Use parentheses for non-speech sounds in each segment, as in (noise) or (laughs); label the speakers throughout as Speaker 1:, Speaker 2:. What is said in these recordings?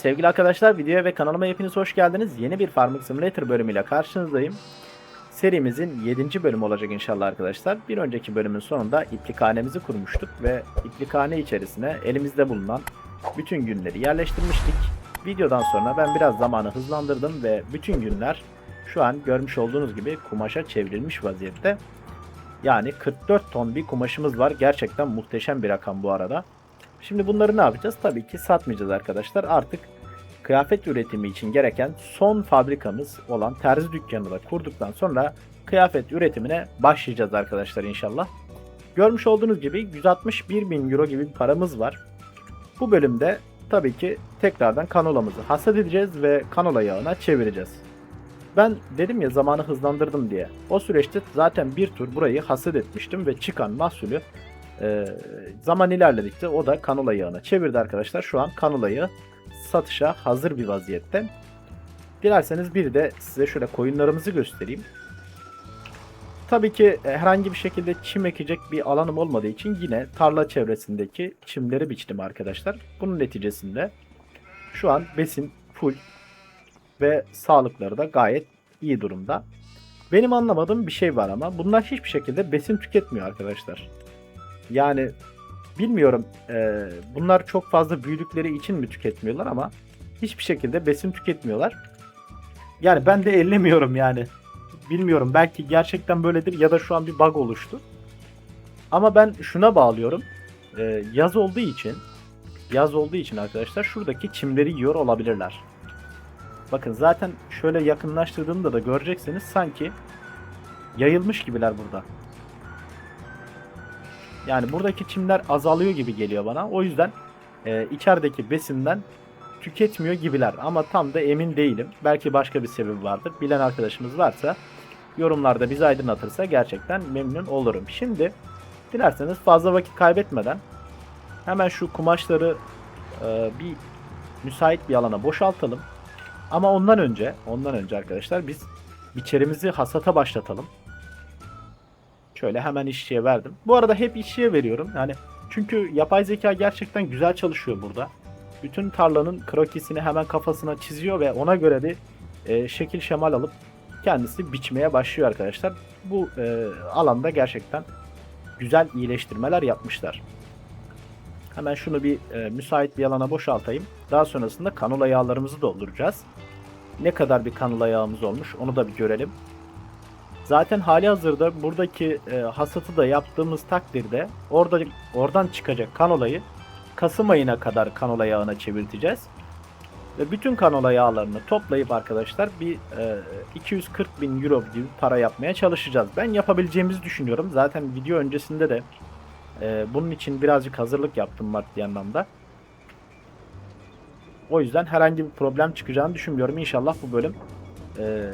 Speaker 1: Sevgili arkadaşlar videoya ve kanalıma hepiniz hoş geldiniz. Yeni bir Farming Simulator bölümüyle karşınızdayım. Serimizin 7. bölümü olacak inşallah arkadaşlar. Bir önceki bölümün sonunda iplikhanemizi kurmuştuk ve iplikhane içerisine elimizde bulunan bütün günleri yerleştirmiştik. Videodan sonra ben biraz zamanı hızlandırdım ve bütün günler şu an görmüş olduğunuz gibi kumaşa çevrilmiş vaziyette. Yani 44 ton bir kumaşımız var. Gerçekten muhteşem bir rakam bu arada. Şimdi bunları ne yapacağız? Tabii ki satmayacağız arkadaşlar. Artık kıyafet üretimi için gereken son fabrikamız olan terzi dükkanını da kurduktan sonra kıyafet üretimine başlayacağız arkadaşlar inşallah. Görmüş olduğunuz gibi 161 bin euro gibi bir paramız var. Bu bölümde tabii ki tekrardan kanolamızı hasat edeceğiz ve kanola yağına çevireceğiz. Ben dedim ya zamanı hızlandırdım diye. O süreçte zaten bir tur burayı hasat etmiştim ve çıkan mahsulü e, zaman ilerledikçe o da kanola yağına çevirdi arkadaşlar. Şu an kanola yağı satışa hazır bir vaziyette. Dilerseniz bir de size şöyle koyunlarımızı göstereyim. Tabii ki e, herhangi bir şekilde çim ekecek bir alanım olmadığı için yine tarla çevresindeki çimleri biçtim arkadaşlar. Bunun neticesinde şu an besin full ve sağlıkları da gayet iyi durumda. Benim anlamadığım bir şey var ama bunlar hiçbir şekilde besin tüketmiyor arkadaşlar. Yani bilmiyorum e, bunlar çok fazla büyüdükleri için mi tüketmiyorlar ama hiçbir şekilde besin tüketmiyorlar. Yani ben de ellemiyorum yani. Bilmiyorum belki gerçekten böyledir ya da şu an bir bug oluştu. Ama ben şuna bağlıyorum. E, yaz olduğu için yaz olduğu için arkadaşlar şuradaki çimleri yiyor olabilirler. Bakın zaten şöyle yakınlaştırdığımda da göreceksiniz sanki yayılmış gibiler burada. Yani buradaki çimler azalıyor gibi geliyor bana. O yüzden e, içerideki besinden tüketmiyor gibiler. Ama tam da emin değilim. Belki başka bir sebebi vardır. Bilen arkadaşımız varsa yorumlarda bizi aydınlatırsa gerçekten memnun olurum. Şimdi dilerseniz fazla vakit kaybetmeden hemen şu kumaşları e, bir müsait bir alana boşaltalım. Ama ondan önce, ondan önce arkadaşlar biz biçerimizi hasata başlatalım. Şöyle hemen işçiye verdim. Bu arada hep işçiye veriyorum. Yani çünkü yapay zeka gerçekten güzel çalışıyor burada. Bütün tarlanın krokisini hemen kafasına çiziyor ve ona göre bir e, şekil şemal alıp kendisi biçmeye başlıyor arkadaşlar. Bu e, alanda gerçekten güzel iyileştirmeler yapmışlar. Hemen şunu bir e, müsait bir alana boşaltayım. Daha sonrasında kanola yağlarımızı dolduracağız. Ne kadar bir kanola yağımız olmuş onu da bir görelim. Zaten hali hazırda buradaki e, hasatı da yaptığımız takdirde orada oradan çıkacak kanolayı Kasım ayına kadar kanola yağına çevirteceğiz. Ve bütün kanola yağlarını toplayıp arkadaşlar bir e, 240 bin euro gibi para yapmaya çalışacağız. Ben yapabileceğimizi düşünüyorum. Zaten video öncesinde de e, bunun için birazcık hazırlık yaptım maddi anlamda. O yüzden herhangi bir problem çıkacağını düşünmüyorum. İnşallah bu bölüm e,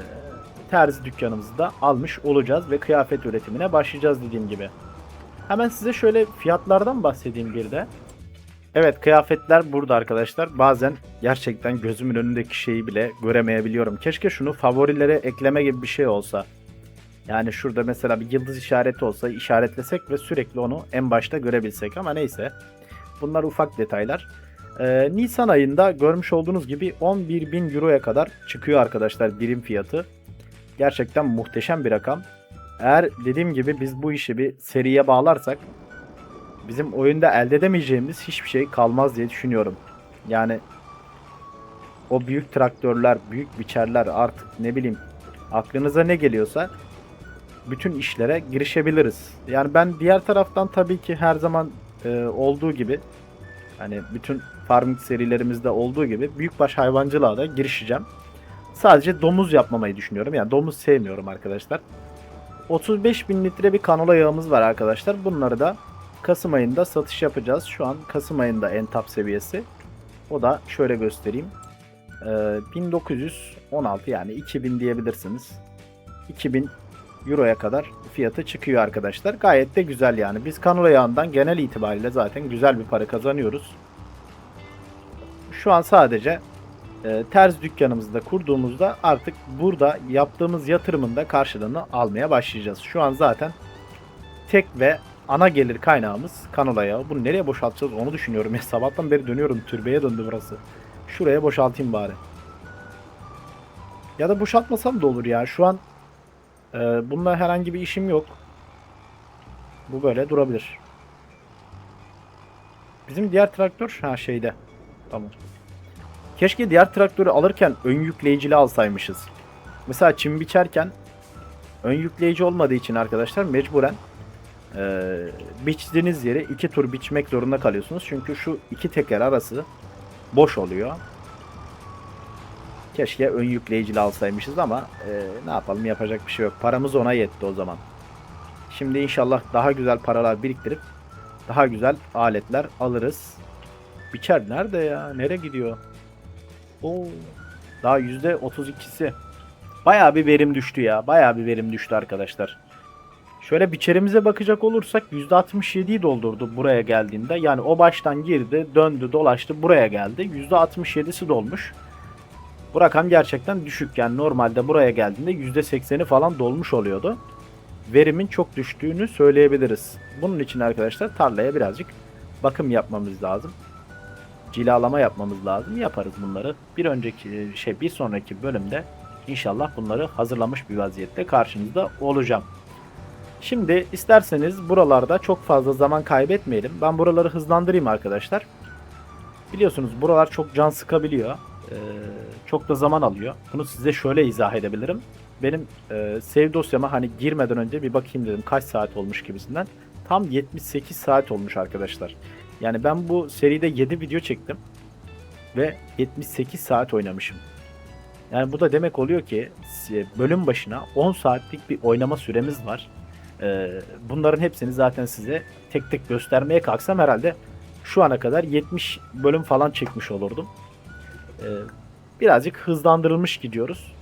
Speaker 1: terzi dükkanımızı da almış olacağız ve kıyafet üretimine başlayacağız dediğim gibi. Hemen size şöyle fiyatlardan bahsedeyim bir de. Evet kıyafetler burada arkadaşlar. Bazen gerçekten gözümün önündeki şeyi bile göremeyebiliyorum. Keşke şunu favorilere ekleme gibi bir şey olsa. Yani şurada mesela bir yıldız işareti olsa işaretlesek ve sürekli onu en başta görebilsek ama neyse. Bunlar ufak detaylar. Ee, Nisan ayında görmüş olduğunuz gibi 11.000 Euro'ya kadar çıkıyor arkadaşlar birim fiyatı. Gerçekten muhteşem bir rakam. Eğer dediğim gibi biz bu işi bir seriye bağlarsak bizim oyunda elde edemeyeceğimiz hiçbir şey kalmaz diye düşünüyorum. Yani o büyük traktörler, büyük biçerler artık ne bileyim aklınıza ne geliyorsa bütün işlere girişebiliriz. Yani ben diğer taraftan tabii ki her zaman e, olduğu gibi hani bütün farming serilerimizde olduğu gibi büyükbaş hayvancılığa da girişeceğim. Sadece domuz yapmamayı düşünüyorum. Yani domuz sevmiyorum arkadaşlar. 35 bin litre bir kanola yağımız var arkadaşlar. Bunları da Kasım ayında satış yapacağız. Şu an Kasım ayında en top seviyesi. O da şöyle göstereyim. Ee, 1916 yani 2000 diyebilirsiniz. 2000 Euro'ya kadar fiyatı çıkıyor arkadaşlar. Gayet de güzel yani. Biz kanola yağından genel itibariyle zaten güzel bir para kazanıyoruz. Şu an sadece e, terz dükkanımızda kurduğumuzda artık burada yaptığımız yatırımın da karşılığını almaya başlayacağız. Şu an zaten tek ve ana gelir kaynağımız kanola yağı. Bunu nereye boşaltacağız onu düşünüyorum. Ya, sabahtan beri dönüyorum. Türbeye döndü burası. Şuraya boşaltayım bari. Ya da boşaltmasam da olur ya. Şu an e, bununla herhangi bir işim yok. Bu böyle durabilir. Bizim diğer traktör ha şeyde. Tamam. Keşke diğer traktörü alırken ön yükleyicili alsaymışız. Mesela çim biçerken ön yükleyici olmadığı için arkadaşlar mecburen e, biçtiğiniz yere iki tur biçmek zorunda kalıyorsunuz. Çünkü şu iki teker arası boş oluyor. Keşke ön yükleyicili alsaymışız ama e, ne yapalım yapacak bir şey yok. Paramız ona yetti o zaman. Şimdi inşallah daha güzel paralar biriktirip daha güzel aletler alırız. Biçer nerede ya? Nereye gidiyor? Oo. Daha yüzde 32'si. Bayağı bir verim düştü ya. Bayağı bir verim düştü arkadaşlar. Şöyle biçerimize bakacak olursak %67'yi doldurdu buraya geldiğinde. Yani o baştan girdi, döndü, dolaştı, buraya geldi. %67'si dolmuş. Bu rakam gerçekten düşük. Yani normalde buraya geldiğinde %80'i falan dolmuş oluyordu. Verimin çok düştüğünü söyleyebiliriz. Bunun için arkadaşlar tarlaya birazcık bakım yapmamız lazım. Cilalama yapmamız lazım. Yaparız bunları. Bir önceki şey bir sonraki bölümde inşallah bunları hazırlamış bir vaziyette karşınızda olacağım. Şimdi isterseniz buralarda çok fazla zaman kaybetmeyelim. Ben buraları hızlandırayım arkadaşlar. Biliyorsunuz buralar çok can sıkabiliyor. Ee, çok da zaman alıyor. Bunu size şöyle izah edebilirim. Benim e, save dosyama hani girmeden önce bir bakayım dedim kaç saat olmuş gibisinden. Tam 78 saat olmuş arkadaşlar. Yani ben bu seride 7 video çektim. Ve 78 saat oynamışım. Yani bu da demek oluyor ki bölüm başına 10 saatlik bir oynama süremiz var. Ee, bunların hepsini zaten size tek tek göstermeye kalksam herhalde şu ana kadar 70 bölüm falan çekmiş olurdum. Ee, birazcık hızlandırılmış gidiyoruz.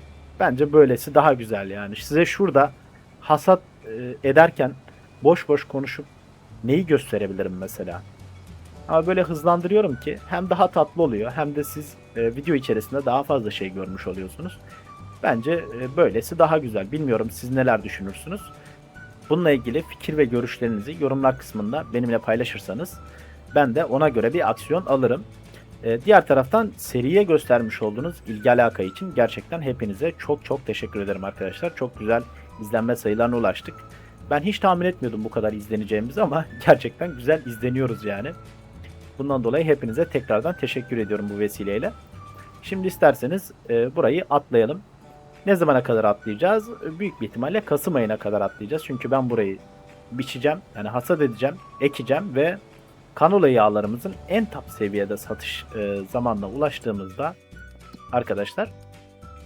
Speaker 1: Bence böylesi daha güzel yani. Size şurada hasat e, ederken boş boş konuşup neyi gösterebilirim mesela. Ama böyle hızlandırıyorum ki hem daha tatlı oluyor hem de siz e, video içerisinde daha fazla şey görmüş oluyorsunuz. Bence e, böylesi daha güzel. Bilmiyorum siz neler düşünürsünüz. Bununla ilgili fikir ve görüşlerinizi yorumlar kısmında benimle paylaşırsanız ben de ona göre bir aksiyon alırım. Ee, diğer taraftan seriye göstermiş olduğunuz ilgi alaka için gerçekten hepinize çok çok teşekkür ederim arkadaşlar. Çok güzel izlenme sayılarına ulaştık. Ben hiç tahmin etmiyordum bu kadar izleneceğimizi ama (laughs) gerçekten güzel izleniyoruz yani. Bundan dolayı hepinize tekrardan teşekkür ediyorum bu vesileyle. Şimdi isterseniz e, burayı atlayalım. Ne zamana kadar atlayacağız? Büyük bir ihtimalle Kasım ayına kadar atlayacağız. Çünkü ben burayı biçeceğim. Yani hasat edeceğim, ekeceğim ve kanola yağlarımızın en top seviyede satış e, zamanına ulaştığımızda arkadaşlar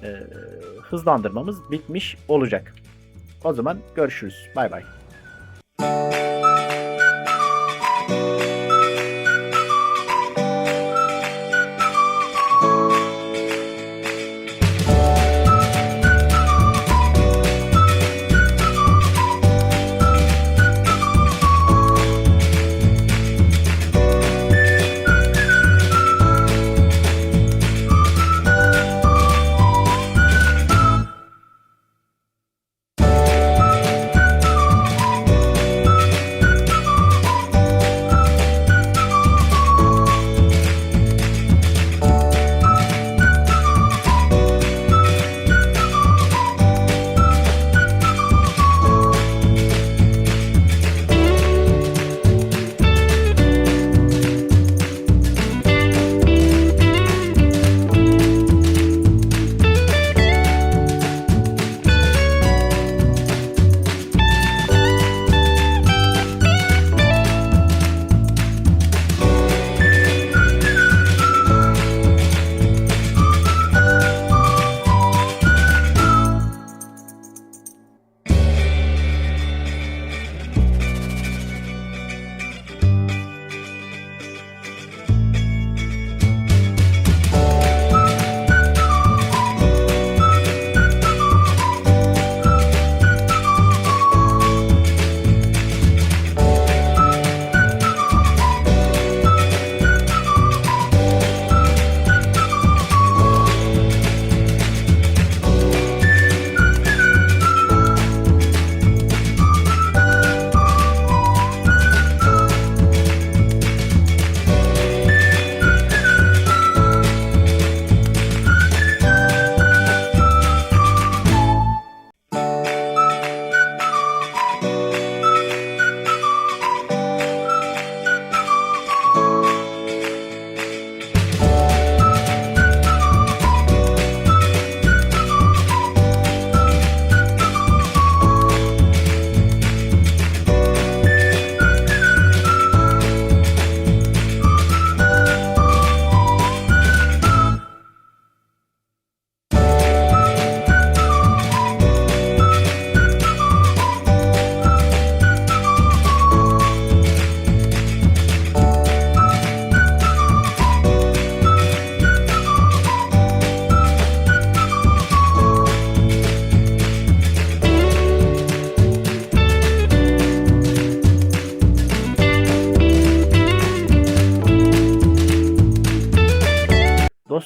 Speaker 1: e, hızlandırmamız bitmiş olacak. O zaman görüşürüz. Bay bay.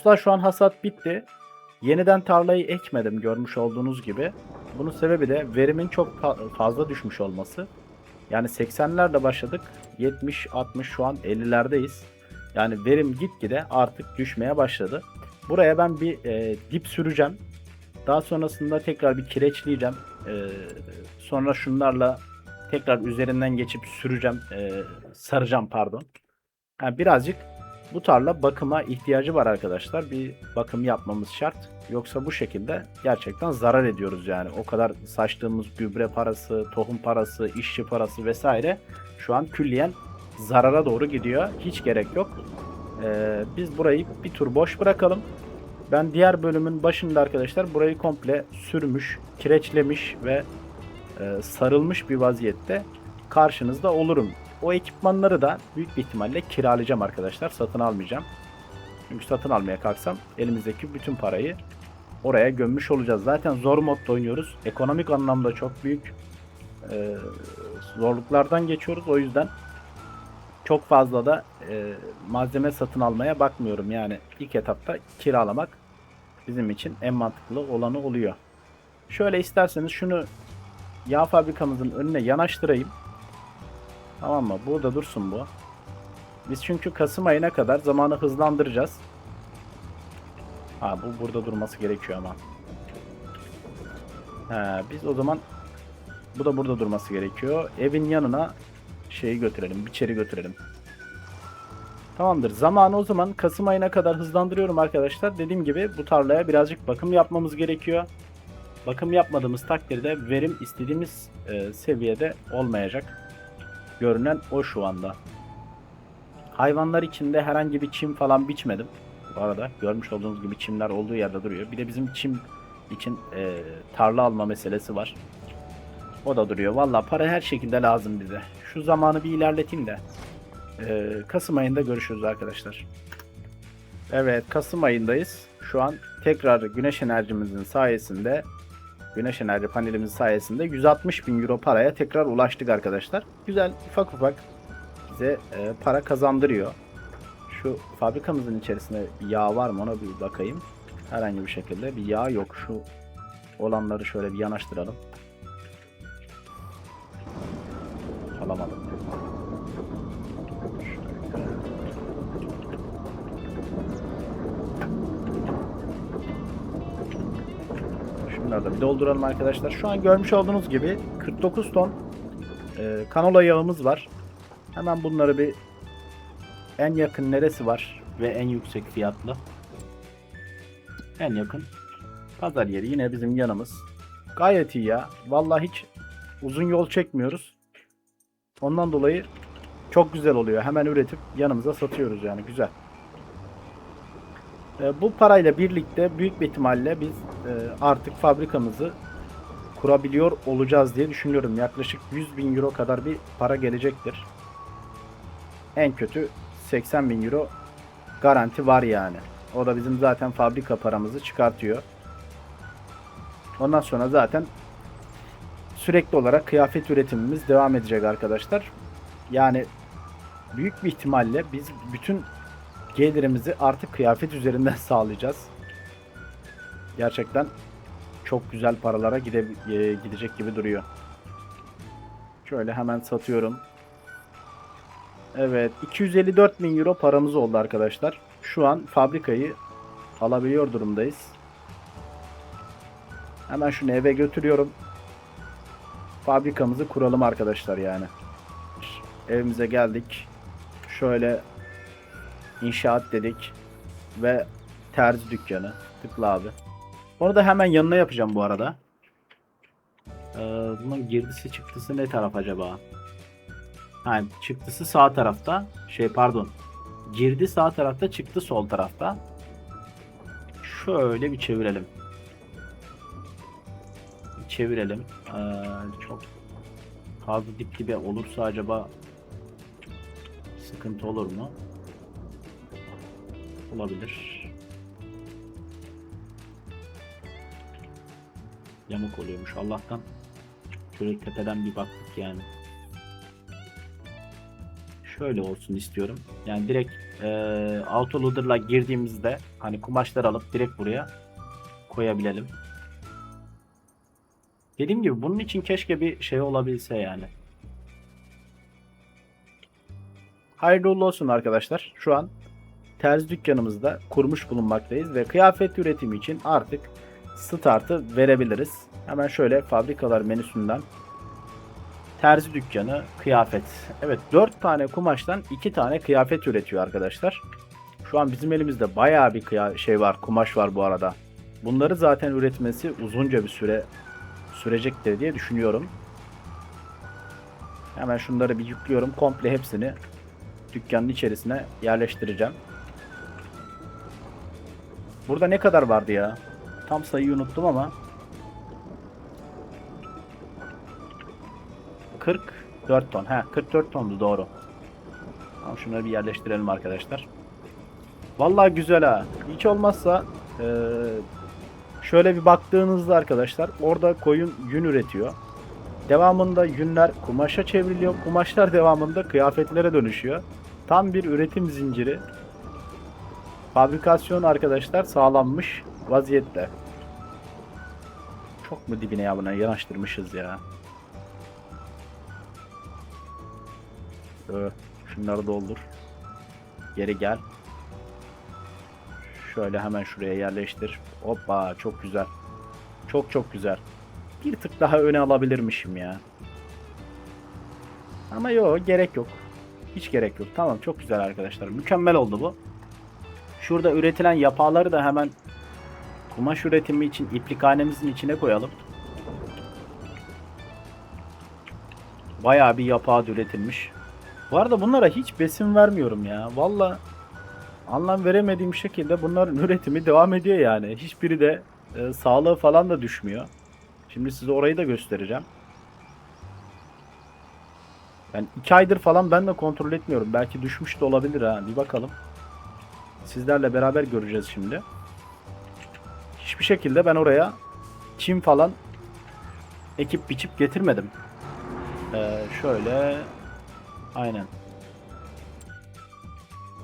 Speaker 1: Dostlar şu an hasat bitti. Yeniden tarlayı ekmedim görmüş olduğunuz gibi. Bunun sebebi de verimin çok fa- fazla düşmüş olması. Yani 80'lerde başladık. 70, 60 şu an 50'lerdeyiz. Yani verim gitgide artık düşmeye başladı. Buraya ben bir e, dip süreceğim. Daha sonrasında tekrar bir kireçleyeceğim. E, sonra şunlarla tekrar üzerinden geçip süreceğim. E, saracağım pardon. Yani birazcık bu tarla bakıma ihtiyacı var arkadaşlar. Bir bakım yapmamız şart. Yoksa bu şekilde gerçekten zarar ediyoruz yani. O kadar saçtığımız gübre parası, tohum parası, işçi parası vesaire şu an külliyen zarara doğru gidiyor. Hiç gerek yok. Ee, biz burayı bir tur boş bırakalım. Ben diğer bölümün başında arkadaşlar burayı komple sürmüş, kireçlemiş ve e, sarılmış bir vaziyette karşınızda olurum. O ekipmanları da büyük bir ihtimalle kiralayacağım arkadaşlar. Satın almayacağım. Çünkü satın almaya kalksam elimizdeki bütün parayı oraya gömmüş olacağız. Zaten zor modda oynuyoruz. Ekonomik anlamda çok büyük e, zorluklardan geçiyoruz. O yüzden çok fazla da e, malzeme satın almaya bakmıyorum. Yani ilk etapta kiralamak bizim için en mantıklı olanı oluyor. Şöyle isterseniz şunu yağ fabrikamızın önüne yanaştırayım. Tamam mı? Burada dursun bu. Biz çünkü Kasım ayına kadar zamanı hızlandıracağız. Ha bu burada durması gerekiyor ama. He, biz o zaman bu da burada durması gerekiyor. Evin yanına şeyi götürelim, biçeri götürelim. Tamamdır. Zamanı o zaman Kasım ayına kadar hızlandırıyorum arkadaşlar. Dediğim gibi bu tarlaya birazcık bakım yapmamız gerekiyor. Bakım yapmadığımız takdirde verim istediğimiz e, seviyede olmayacak. Görünen o şu anda. Hayvanlar içinde herhangi bir çim falan biçmedim. Bu arada görmüş olduğunuz gibi çimler olduğu yerde duruyor. Bir de bizim çim için e, tarla alma meselesi var. O da duruyor. Valla para her şekilde lazım bize. Şu zamanı bir ilerleteyim de. e, Kasım ayında görüşürüz arkadaşlar. Evet Kasım ayındayız. Şu an tekrar güneş enerjimizin sayesinde güneş enerji panelimizin sayesinde 160 bin euro paraya tekrar ulaştık arkadaşlar. Güzel ufak ufak bize e, para kazandırıyor. Şu fabrikamızın içerisinde yağ var mı ona bir bakayım. Herhangi bir şekilde bir yağ yok. Şu olanları şöyle bir yanaştıralım. Alamadım. Şunları da bir dolduralım arkadaşlar. Şu an görmüş olduğunuz gibi 49 ton e, kanola yağımız var. Hemen bunları bir en yakın neresi var ve en yüksek fiyatlı? En yakın pazar yeri yine bizim yanımız. Gayet iyi ya. Vallahi hiç uzun yol çekmiyoruz. Ondan dolayı çok güzel oluyor. Hemen üretip yanımıza satıyoruz yani güzel. E, bu parayla birlikte büyük bir ihtimalle biz e, artık fabrikamızı kurabiliyor olacağız diye düşünüyorum. Yaklaşık 100 bin euro kadar bir para gelecektir. En kötü 80 bin euro garanti var yani. O da bizim zaten fabrika paramızı çıkartıyor. Ondan sonra zaten sürekli olarak kıyafet üretimimiz devam edecek arkadaşlar. Yani büyük bir ihtimalle biz bütün gelirimizi artık kıyafet üzerinden (laughs) sağlayacağız. Gerçekten çok güzel paralara gide, e, gidecek gibi duruyor. Şöyle hemen satıyorum. Evet 254 bin euro paramız oldu arkadaşlar. Şu an fabrikayı alabiliyor durumdayız. Hemen şunu eve götürüyorum. Fabrikamızı kuralım arkadaşlar yani. Evimize geldik. Şöyle inşaat dedik ve terzi dükkanı. Tıkla abi. Onu da hemen yanına yapacağım bu arada. Ee, bunun girdisi çıktısı ne taraf acaba? Ha, çıktısı sağ tarafta. Şey pardon. Girdi sağ tarafta, çıktı sol tarafta. Şöyle bir çevirelim. Bir çevirelim. Ee, çok fazla dip dibe olursa acaba sıkıntı olur mu? Olabilir. Yamuk oluyormuş Allah'tan. Şöyle tepeden bir baktık yani. Şöyle olsun istiyorum. Yani direkt e, autoloader'la girdiğimizde hani kumaşlar alıp direkt buraya koyabilelim. Dediğim gibi bunun için keşke bir şey olabilse yani. Hayırlı olsun arkadaşlar. Şu an terzi dükkanımızda kurmuş bulunmaktayız ve kıyafet üretimi için artık startı verebiliriz. Hemen şöyle fabrikalar menüsünden terzi dükkanı kıyafet. Evet 4 tane kumaştan 2 tane kıyafet üretiyor arkadaşlar. Şu an bizim elimizde bayağı bir şey var, kumaş var bu arada. Bunları zaten üretmesi uzunca bir süre sürecektir diye düşünüyorum. Hemen şunları bir yüklüyorum. Komple hepsini dükkanın içerisine yerleştireceğim. Burada ne kadar vardı ya? Tam sayıyı unuttum ama 44 ton. He 44 tondu doğru. Tamam şunları bir yerleştirelim arkadaşlar. Vallahi güzel ha. Hiç olmazsa eee, şöyle bir baktığınızda arkadaşlar orada koyun yün üretiyor. Devamında yünler kumaşa çevriliyor. Kumaşlar (laughs) devamında kıyafetlere dönüşüyor. Tam bir üretim zinciri. Fabrikasyon arkadaşlar sağlanmış vaziyette. Çok mu dibine ya buna yanaştırmışız ya. Ö, Şunları doldur. Geri gel. Şöyle hemen şuraya yerleştir. Hoppa çok güzel. Çok çok güzel. Bir tık daha öne alabilirmişim ya. Ama yok gerek yok. Hiç gerek yok. Tamam çok güzel arkadaşlar. Mükemmel oldu bu. Şurada üretilen yapaları da hemen kumaş üretimi için iplikhanemizin içine koyalım. Bayağı bir yapağı üretilmiş. Bu arada bunlara hiç besin vermiyorum ya. Valla anlam veremediğim şekilde bunların üretimi devam ediyor yani. Hiçbiri de e, sağlığı falan da düşmüyor. Şimdi size orayı da göstereceğim. Ben iki aydır falan ben de kontrol etmiyorum. Belki düşmüş de olabilir ha. Bir bakalım. Sizlerle beraber göreceğiz şimdi. Hiçbir şekilde ben oraya çim falan ekip biçip getirmedim. Ee, şöyle aynen.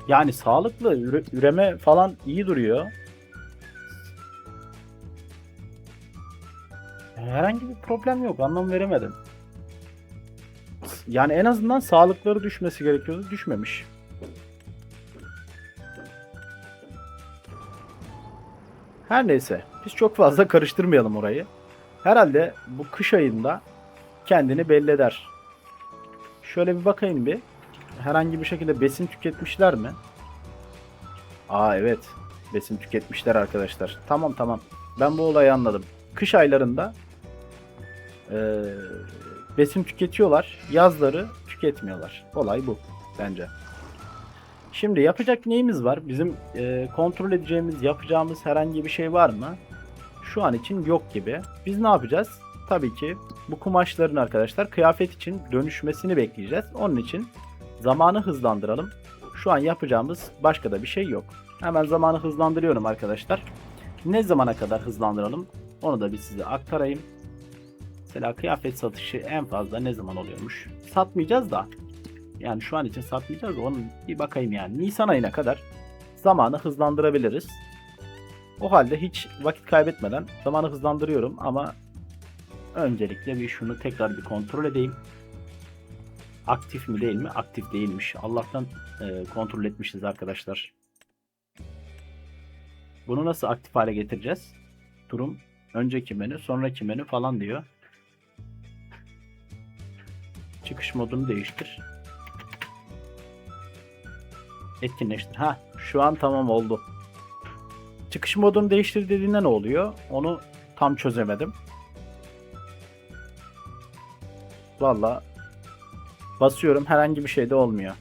Speaker 1: Yani sağlıklı üre- üreme falan iyi duruyor. Herhangi bir problem yok. Anlam veremedim. Yani en azından sağlıkları düşmesi gerekiyordu. Düşmemiş. Her neyse. Biz çok fazla karıştırmayalım orayı. Herhalde bu kış ayında kendini belli eder. Şöyle bir bakayım bir. Herhangi bir şekilde besin tüketmişler mi? Aa evet. Besin tüketmişler arkadaşlar. Tamam tamam. Ben bu olayı anladım. Kış aylarında eee, besin tüketiyorlar. Yazları tüketmiyorlar. Olay bu bence. Şimdi yapacak neyimiz var? Bizim eee, kontrol edeceğimiz, yapacağımız herhangi bir şey var mı? Şu an için yok gibi. Biz ne yapacağız? Tabii ki bu kumaşların arkadaşlar kıyafet için dönüşmesini bekleyeceğiz. Onun için zamanı hızlandıralım. Şu an yapacağımız başka da bir şey yok. Hemen zamanı hızlandırıyorum arkadaşlar. Ne zamana kadar hızlandıralım? Onu da bir size aktarayım. Mesela kıyafet satışı en fazla ne zaman oluyormuş? Satmayacağız da. Yani şu an için satmayacağız da onun bir bakayım yani. Nisan ayına kadar zamanı hızlandırabiliriz. O halde hiç vakit kaybetmeden zamanı hızlandırıyorum ama öncelikle bir şunu tekrar bir kontrol edeyim. Aktif mi değil mi? Aktif değilmiş. Allah'tan e, kontrol etmişiz arkadaşlar. Bunu nasıl aktif hale getireceğiz? Durum önceki menü, sonraki menü falan diyor. Çıkış modunu değiştir. Etkinleştir. Ha, şu an tamam oldu. Çıkış modunu değiştir dediğinde ne oluyor? Onu tam çözemedim. Valla basıyorum herhangi bir şey de olmuyor.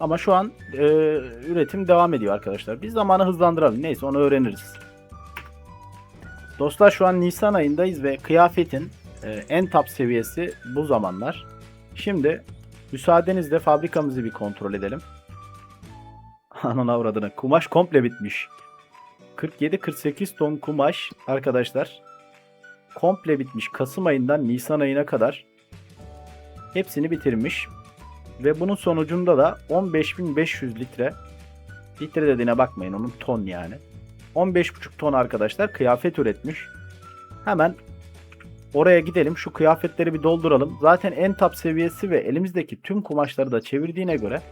Speaker 1: Ama şu an e, üretim devam ediyor arkadaşlar. Biz zamanı hızlandıralım. Neyse onu öğreniriz. Dostlar şu an Nisan ayındayız ve kıyafetin e, en top seviyesi bu zamanlar. Şimdi müsaadenizle fabrikamızı bir kontrol edelim. Anan avradına. Kumaş komple bitmiş. 47-48 ton kumaş arkadaşlar. Komple bitmiş. Kasım ayından Nisan ayına kadar hepsini bitirmiş. Ve bunun sonucunda da 15.500 litre Litre dediğine bakmayın onun ton yani. 15,5 ton arkadaşlar kıyafet üretmiş. Hemen oraya gidelim şu kıyafetleri bir dolduralım. Zaten en top seviyesi ve elimizdeki tüm kumaşları da çevirdiğine göre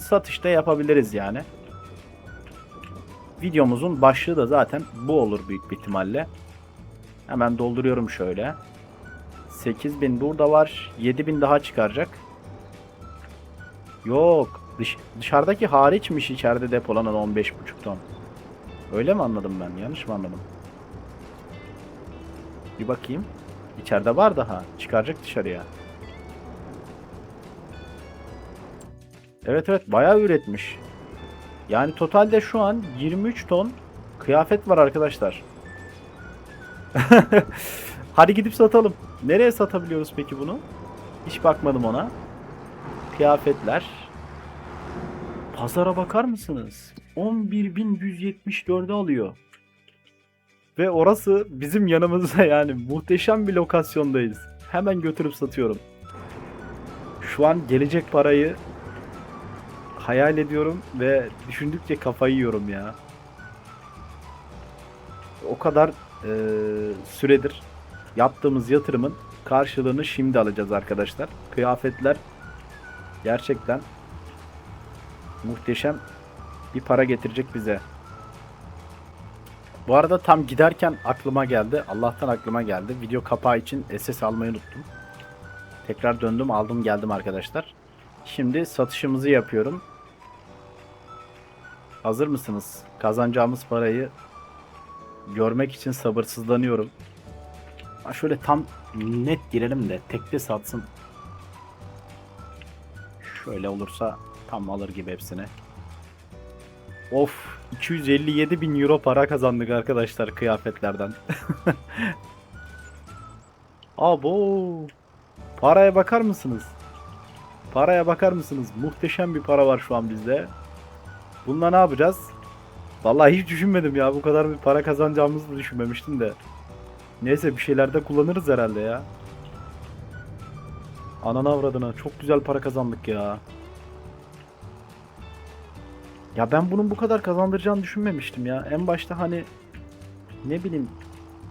Speaker 1: satışta yapabiliriz yani. Videomuzun başlığı da zaten bu olur büyük bir ihtimalle. Hemen dolduruyorum şöyle. 8000 burada var. 7000 daha çıkaracak. Yok. Dış, dışarıdaki hariçmiş içeride depolanan 15,5 ton. Öyle mi anladım ben? Yanlış mı anladım? Bir bakayım. İçeride var daha. Çıkaracak dışarıya. Evet evet bayağı üretmiş. Yani totalde şu an 23 ton kıyafet var arkadaşlar. (laughs) Hadi gidip satalım. Nereye satabiliyoruz peki bunu? Hiç bakmadım ona. Kıyafetler. Pazara bakar mısınız? 11.174'e alıyor. Ve orası bizim yanımızda (laughs) yani muhteşem bir lokasyondayız. Hemen götürüp satıyorum. Şu an gelecek parayı hayal ediyorum ve düşündükçe kafayı yiyorum ya. O kadar eee, süredir yaptığımız yatırımın karşılığını şimdi alacağız arkadaşlar. Kıyafetler gerçekten muhteşem bir para getirecek bize. Bu arada tam giderken aklıma geldi. Allah'tan aklıma geldi. Video kapağı için SS almayı unuttum. Tekrar döndüm aldım geldim arkadaşlar. Şimdi satışımızı yapıyorum. Hazır mısınız? Kazanacağımız parayı görmek için sabırsızlanıyorum. Ha şöyle tam net girelim de tekte satsın. Şöyle olursa tam alır gibi hepsini. Of 257 bin euro para kazandık arkadaşlar kıyafetlerden. (laughs) Abo paraya bakar mısınız? Paraya bakar mısınız? Muhteşem bir para var şu an bizde. Bununla ne yapacağız? Vallahi hiç düşünmedim ya. Bu kadar bir para kazanacağımızı düşünmemiştim de. Neyse bir şeylerde kullanırız herhalde ya. Anana avradına çok güzel para kazandık ya. Ya ben bunun bu kadar kazandıracağını düşünmemiştim ya. En başta hani ne bileyim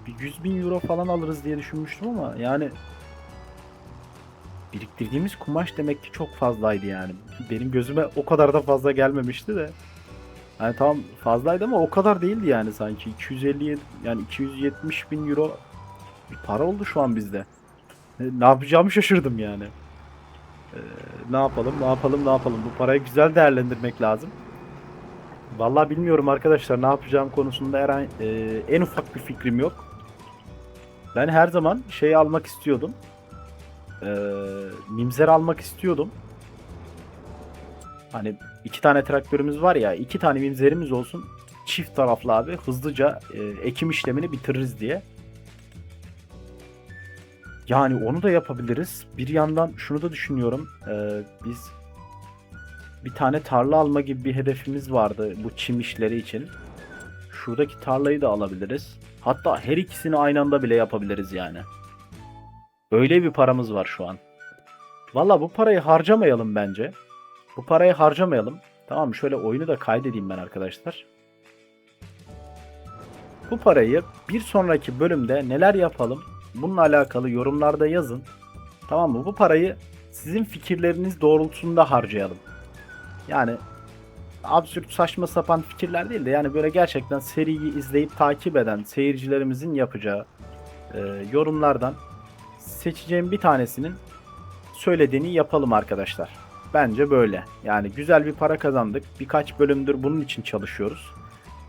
Speaker 1: bir 100 bin euro falan alırız diye düşünmüştüm ama yani biriktirdiğimiz kumaş demek ki çok fazlaydı yani. Benim gözüme o kadar da fazla gelmemişti de. Yani tamam fazlaydı ama o kadar değildi yani sanki. 250 yani 270 bin euro bir para oldu şu an bizde. E, Ne yapacağımı şaşırdım yani. Ee, ne yapalım, ne yapalım, ne yapalım. Bu parayı güzel değerlendirmek lazım. Vallahi bilmiyorum arkadaşlar ne yapacağım konusunda her en ufak bir fikrim yok. Ben her zaman şey almak istiyordum. Ee, mimzer almak istiyordum. Hani iki tane traktörümüz var ya iki tane mimzerimiz olsun çift taraflı abi hızlıca e, ekim işlemini bitiririz diye. Yani onu da yapabiliriz. Bir yandan şunu da düşünüyorum. Ee, biz bir tane tarla alma gibi bir hedefimiz vardı bu çim işleri için. Şuradaki tarlayı da alabiliriz. Hatta her ikisini aynı anda bile yapabiliriz yani. Öyle bir paramız var şu an. Valla bu parayı harcamayalım bence. Bu parayı harcamayalım. Tamam? Şöyle oyunu da kaydedeyim ben arkadaşlar. Bu parayı bir sonraki bölümde neler yapalım bununla alakalı yorumlarda yazın. Tamam mı? Bu parayı sizin fikirleriniz doğrultusunda harcayalım. Yani absürt saçma sapan fikirler değil de yani böyle gerçekten seriyi izleyip takip eden seyircilerimizin yapacağı e, yorumlardan seçeceğim bir tanesinin söylediğini yapalım arkadaşlar. Bence böyle. Yani güzel bir para kazandık. Birkaç bölümdür bunun için çalışıyoruz.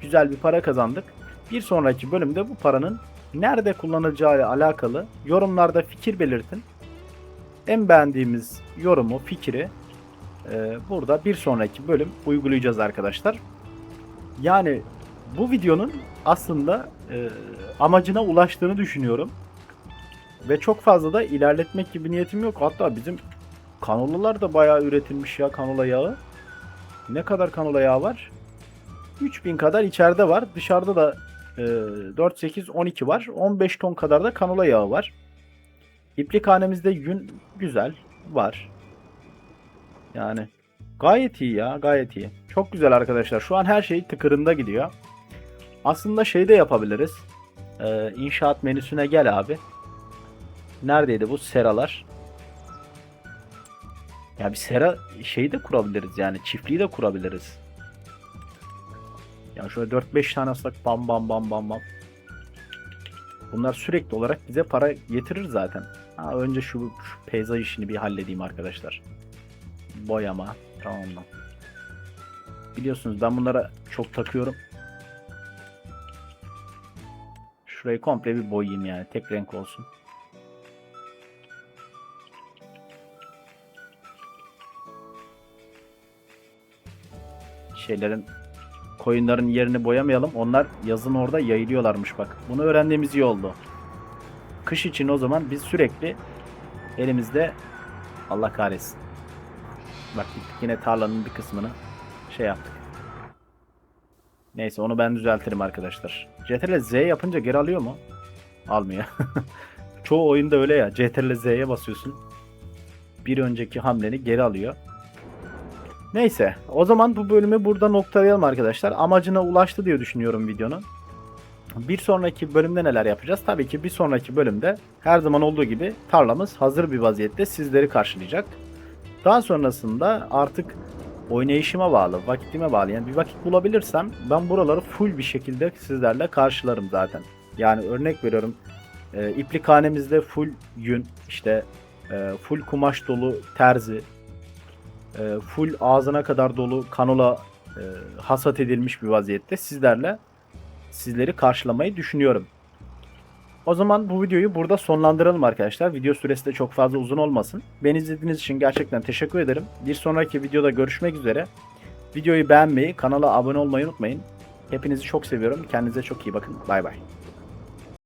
Speaker 1: Güzel bir para kazandık. Bir sonraki bölümde bu paranın nerede kullanılacağı ile alakalı yorumlarda fikir belirtin. En beğendiğimiz yorumu, fikri e, burada bir sonraki bölüm uygulayacağız arkadaşlar. Yani bu videonun aslında e, amacına ulaştığını düşünüyorum. Ve çok fazla da ilerletmek gibi niyetim yok. Hatta bizim kanolalar da bayağı üretilmiş ya kanola yağı. Ne kadar kanola yağı var? 3000 kadar içeride var. Dışarıda da e, 4, 8, 12 var. 15 ton kadar da kanola yağı var. İplikhanemizde yün güzel var. Yani Gayet iyi ya gayet iyi. Çok güzel arkadaşlar. Şu an her şey tıkırında gidiyor. Aslında şey de yapabiliriz. Ee, inşaat menüsüne gel abi. Neredeydi bu seralar? Ya bir sera şeyi de kurabiliriz yani çiftliği de kurabiliriz. Yani şöyle 4-5 tane alsak bam bam bam bam bam. Bunlar sürekli olarak bize para getirir zaten. Ha, önce şu, şu peyzaj işini bir halledeyim arkadaşlar. Boyama. Tamam mı? Biliyorsunuz ben bunlara çok takıyorum. Şurayı komple bir boyayayım yani. Tek renk olsun. Şeylerin koyunların yerini boyamayalım. Onlar yazın orada yayılıyorlarmış bak. Bunu öğrendiğimiz iyi oldu. Kış için o zaman biz sürekli elimizde Allah kahretsin. Bak yine tarlanın bir kısmını şey yaptık. Neyse onu ben düzeltirim arkadaşlar. CTRL Z yapınca geri alıyor mu? Almıyor. (laughs) Çoğu oyunda öyle ya. CTRL Z'ye basıyorsun. Bir önceki hamleni geri alıyor. Neyse o zaman bu bölümü burada noktalayalım arkadaşlar. Amacına ulaştı diye düşünüyorum videonun. Bir sonraki bölümde neler yapacağız? Tabii ki bir sonraki bölümde her zaman olduğu gibi tarlamız hazır bir vaziyette sizleri karşılayacak. Daha sonrasında artık oynayışıma bağlı, vakitime bağlı. Yani bir vakit bulabilirsem ben buraları full bir şekilde sizlerle karşılarım zaten. Yani örnek veriyorum e, iplikhanemizde full yün, işte e, full kumaş dolu terzi, e, full ağzına kadar dolu kanola e, hasat edilmiş bir vaziyette sizlerle sizleri karşılamayı düşünüyorum. O zaman bu videoyu burada sonlandıralım arkadaşlar. Video süresi de çok fazla uzun olmasın. Beni izlediğiniz için gerçekten teşekkür ederim. Bir sonraki videoda görüşmek üzere. Videoyu beğenmeyi, kanala abone olmayı unutmayın. Hepinizi çok seviyorum. Kendinize çok iyi bakın. Bay bay.